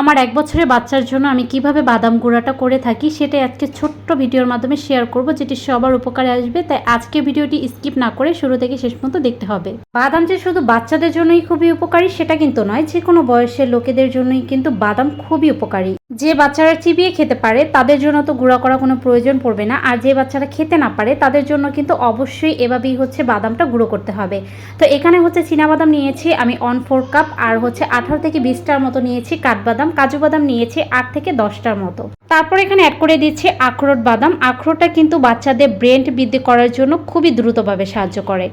আমার এক বছরের বাচ্চার জন্য আমি কীভাবে বাদাম গুঁড়াটা করে থাকি সেটাই আজকে ছোট্ট ভিডিওর মাধ্যমে শেয়ার করব, যেটি সবার উপকারে আসবে। তাই আজকে ভিডিওটি স্কিপ না করে শুরু থেকে শেষ পর্যন্ত দেখতে হবে। বাদাম যে শুধু বাচ্চাদের জন্যই খুবই উপকারী, সেটা কিন্তু নয়। যে কোনো বয়সের লোকেদের জন্যই কিন্তু বাদাম খুবই উপকারী। যে বাচ্চারা চিবিয়ে খেতে পারে, তাদের জন্য তো গুঁড়া করা কোনো প্রয়োজন পড়বে না। আর যে বাচ্চারা খেতে না পারে, তাদের জন্য কিন্তু অবশ্যই এভাবেই হচ্ছে বাদামটা গুঁড়ো করতে হবে। তো এখানে হচ্ছে বাদাম নিয়েছি, আমি অন ফোর কাপ আর হচ্ছে আঠারো থেকে বিশটার মতো নিয়েছি কাঠবাদাম, কাজু বাদাম নিয়েছি আট থেকে দশটার মতো। তারপর এখানে অ্যাড করে দিচ্ছি আখরোট বাদাম। আখরোটটা কিন্তু বাচ্চাদের ব্রেন বৃদ্ধি করার জন্য খুবই দ্রুতভাবে সাহায্য করে।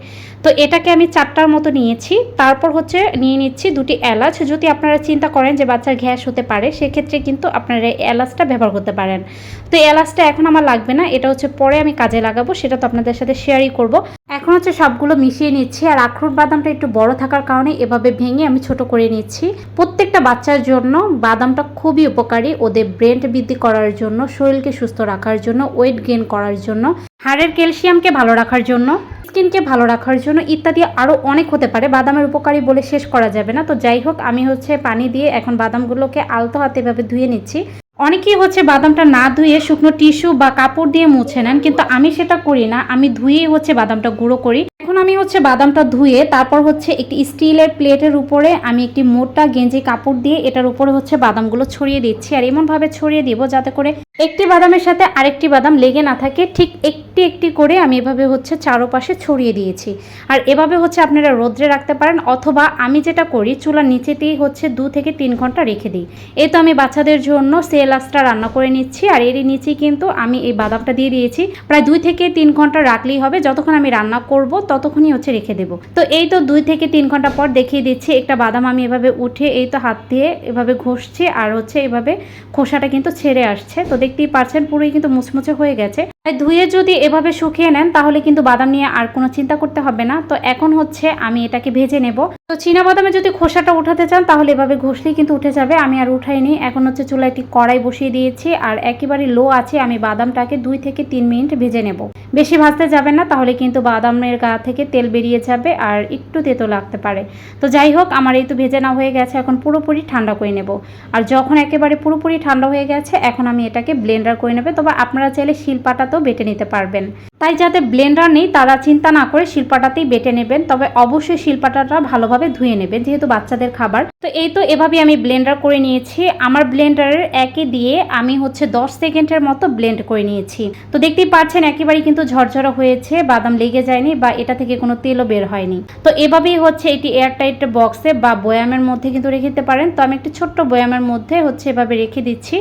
তো এটাকে আমি চারটার মতো নিয়েছি। তারপর হচ্ছে নিয়ে নিচ্ছি দুটি এলাচ। যদি আপনারা চিন্তা করেন যে বাচ্চার গ্যাস হতে পারে, সেক্ষেত্রে কিন্তু আপনারা এই এলাচটা ব্যবহার করতে পারেন। তো এই এলাচটা এখন আমার লাগবে না, এটা হচ্ছে পরে আমি কাজে লাগাবো, সেটা তো আপনাদের সাথে শেয়ারই করব। এখন হচ্ছে সবগুলো মিশিয়ে নিচ্ছি, আর আখরোট বাদামটা একটু বড় থাকার কারণে এভাবে ভেঙে আমি ছোট করে নিচ্ছি। প্রত্যেকটা বাচ্চার জন্য বাদামটা খুবই উপকারী ওদের ব্রেন বৃদ্ধি করার জন্য, শরীরকে সুস্থ রাখার জন্য, ওয়েট গেইন করার জন্য, হাড়ের ক্যালসিয়ামকে ভালো রাখার জন্য। স্কিনকে ভালো রাখার জন্য ইত্যাদি আরও অনেক হতে পারে। বাদামের উপকারী বলে শেষ করা যাবে না। তো যাই হোক, আমি হচ্ছে পানি দিয়ে এখন বাদামগুলোকে আলতো হাতে এভাবে ধুয়ে নিচ্ছি। অনেকেই হচ্ছে বাদামটা না ধুয়ে শুকনো টিস্যু বা কাপড় দিয়ে মুছে নেন, কিন্তু আমি সেটা করি না। আমি ধুয়েই হচ্ছে বাদামটা গুঁড়ো করি। এখন আমি হচ্ছে বাদামটা ধুয়ে তারপর হচ্ছে একটি স্টিলের প্লেটের উপরে আমি একটি মোটা গেঞ্জি কাপড় দিয়ে এটার উপরে হচ্ছে বাদামগুলো ছড়িয়ে দিচ্ছি। আর এমনভাবে ছড়িয়ে দিব যাতে করে একটি বাদামের সাথে আরেকটি বাদাম লেগে না থাকে, ঠিক একটি একটি করে আমি এভাবে হচ্ছে চারোপাশে ছড়িয়ে দিয়েছি। আর এভাবে হচ্ছে আপনারা রোদ্রে রাখতে পারেন অথবা আমি যেটা করি, চুলার নিচেতেই হচ্ছে দু থেকে তিন ঘণ্টা রেখে দিই। এই তো আমি বাচ্চাদের জন্য সেলাসটা রান্না করে নিচ্ছি আর এরই নিচেই কিন্তু আমি এই বাদামটা দিয়ে দিয়েছি। প্রায় দুই থেকে তিন ঘণ্টা রাখলেই হবে, যতক্ষণ আমি রান্না করব ততক্ষণই হচ্ছে রেখে দেবো। তো এই তো দুই থেকে তিন ঘণ্টা পর দেখিয়ে দিচ্ছি, একটা বাদাম আমি এভাবে উঠে এই তো হাত দিয়ে এভাবে ঘষছি আর হচ্ছে এভাবে খোসাটা কিন্তু ছেড়ে আসছে। তো দেখতেই পারছেন পুরোই কিন্তু মুচমুচে হয়ে গেছে। ধুয়ে যদি এভাবে শুকিয়ে নেন, তাহলে কিন্তু বাদাম নিয়ে আর কোনো চিন্তা করতে হবে না। তো এখন হচ্ছে আমি এটাকে ভেজে নেব। তো চীনা বাদামে যদি খোসাটা উঠাতে চান, তাহলে এভাবে ঘষলেই কিন্তু উঠে যাবে। আমি আর উঠাইনি এখন হচ্ছে চুলা একটি কড়াই বসিয়ে দিয়েছি। আর একেবারে লো আছে, আমি বাদামটাকে দুই থেকে তিন মিনিট ভেজে নেব। বেশি ভাজতে যাবে না, তাহলে কিন্তু বাদামের গা থেকে তেল বেরিয়ে যাবে আর একটু তেতো লাগতে পারে। তো যাই হোক, আমার এই তো ভেজে না হয়ে গেছে। এখন পুরোপুরি ঠান্ডা করে নেব। আর যখন একেবারে পুরোপুরি ঠান্ডা হয়ে গেছে, এখন আমি এটাকে ব্লেন্ডার করে নেবে। তবে আপনারা চাইলে শিলপাটাতেও বেটে নিতে পারবেন। তাই যাতে ব্লেন্ডার নেই, তারা চিন্তা না করে শিলপাটাতেই বেটে নেবেন। তবে অবশ্যই শিলপাটাটা ভালোভাবে ধুয়ে নেবেন, যেহেতু বাচ্চাদের খাবার। তো এই তো এভাবে আমি ব্লেন্ডার করে নিয়েছি। আমার ব্লেন্ডারের একে দিয়ে আমি হচ্ছে দশ সেকেন্ডের মতো ব্লেন্ড করে নিয়েছি। তো দেখতেই পাচ্ছেন, একেবারেই কিন্তু ঝরঝরা হয়েছে, বাদাম লেগে যায়নি বা এটা থেকে কোনো তেলও বের হয়নি। তো এভাবেই হচ্ছে এটি এয়ারটাইট বক্সে বা বয়ামের মধ্যে কিন্তু রেখে দিতে পারেন। তো আমি একটি ছোট্ট বয়ামের মধ্যে হচ্ছে এভাবে রেখে দিচ্ছি।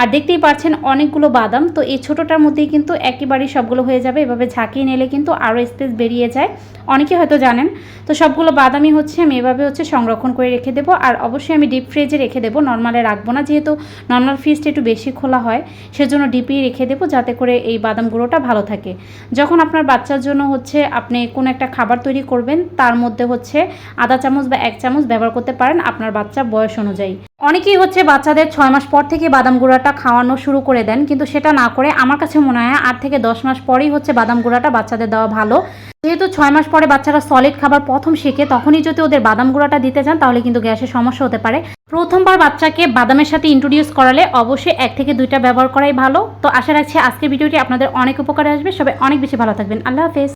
আর দেখতেই পাচ্ছেন, অনেকগুলো বাদাম। তো এই ছোটোটার মধ্যেই কিন্তু একেবারেই সবগুলো হয়ে যাবে এভাবে ঝাঁকিয়ে নিলে কিন্তু আরও স্পেস বেরিয়ে যায়। অনেকে হয়তো জানেন, তো সবগুলো বাদামই হচ্ছে, আমি এভাবে হচ্ছে সংরক্ষণ করে রেখে দেবো। আর অবশ্যই আমি ডিপ ফ্রিজে রেখে দেবো নর্মালে রাখব না। যেহেতু নর্মাল ফ্রিজটা একটু বেশি খোলা হয়, সেজন্য ডিপেই রেখে দেবো যাতে করে এই বাদাম গুঁড়োটা ভালো থাকে। যখন আপনার বাচ্চার জন্য হচ্ছে আপনি কোনো একটা খাবার তৈরি করবেন, তার মধ্যে হচ্ছে আধা চামচ বা এক চামচ ব্যবহার করতে পারেন আপনার বাচ্চা বয়স অনুযায়ী। অনেকেই হচ্ছে বাচ্চাদের ছয় মাস পর থেকে বাদাম গুঁড়াটা খাওয়ানো শুরু করে দেন, কিন্তু সেটা না করে আমার কাছে মনে হয় আট থেকে দশ মাস পরেই হচ্ছে বাদাম গুঁড়াটা বাচ্চাদের দেওয়া ভালো। যেহেতু ছয় মাস পরে বাচ্চারা সলিড খাবার প্রথম শেখে, তখনই যদি ওদের বাদাম গুঁড়াটা দিতে চান, তাহলে কিন্তু গ্যাসের সমস্যা হতে পারে। প্রথমবার বাচ্চাকে বাদামের সাথে ইন্ট্রোডিউস করালে অবশ্যই এক থেকে দুইটা ব্যবহার করাই ভালো। তো আশা রাখছি আজকের ভিডিওটি আপনাদের অনেক উপকারে আসবে। সবাই অনেক বেশি ভালো থাকবেন। আল্লাহ হাফেজ।